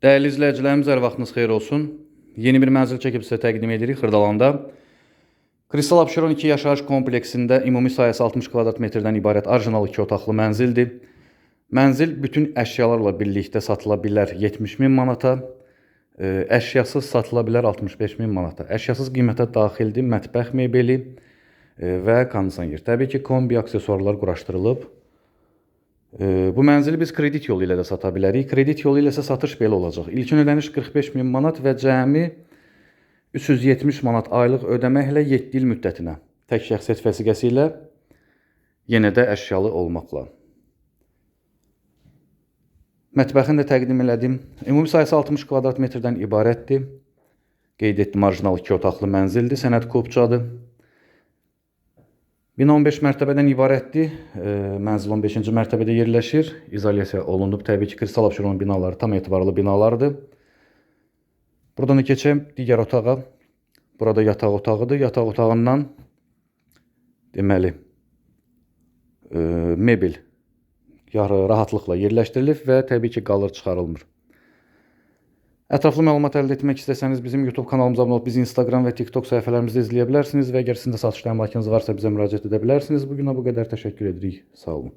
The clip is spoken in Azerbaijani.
Dəyərli izləyicilərimiz, hər vaxtınız xeyir olsun. Yeni bir mənzil çəkib sizə təqdim edirik Xırdalanda. Kristal Abşeron 2 yaşayış kompleksində ümumi sayəsi 60 kvadrat metrdən ibarət orijinal 2 otaqlı mənzildir. Mənzil bütün əşyalarla birlikdə satıla bilər 70 min manata, e, əşyasız satıla bilər 65 min manata. Əşyasız qiymətə daxildir mətbəx mebeli e, və kondisioner. Təbii ki, kombi aksesuarlar quraşdırılıb. Bu mənzili biz kredit yolu ilə də sata bilərik. Kredit yolu ilə isə satış belə olacaq. İlkin ödəniş 45 min manat və cəmi 370 manat aylıq ödəməklə 7 il müddətinə tək şəxsiyyət vəsiqəsi ilə yenə də əşyalı olmaqla. Mətbəxini də təqdim elədim. Ümumi sayəsi 60 kvadrat metrdən ibarətdir. Qeyd etdim, marjinal 2 otaqlı mənzildir, sənəd kopçadır. Bina 15 mərtəbədən ibarətdir. Mənzil 15-ci mərtəbədə yerləşir. İzolyasiya olunub. Təbii ki, Kristal Abşeronun binaları tam etibarlı binalardır. Buradan da keçəm digər otağa. Burada yataq otağıdır. Yataq otağından deməli e, mebel rahatlıqla yerləşdirilib və təbii ki, qalır çıxarılmır. Ətraflı məlumat əldə etmək istəsəniz bizim YouTube kanalımıza abunə olub bizi Instagram və TikTok səhifələrimizdə izləyə bilərsiniz və əgər sizin də satışda əmlakınız varsa bizə müraciət edə bilərsiniz. Bu günə bu qədər təşəkkür edirik. Sağ olun.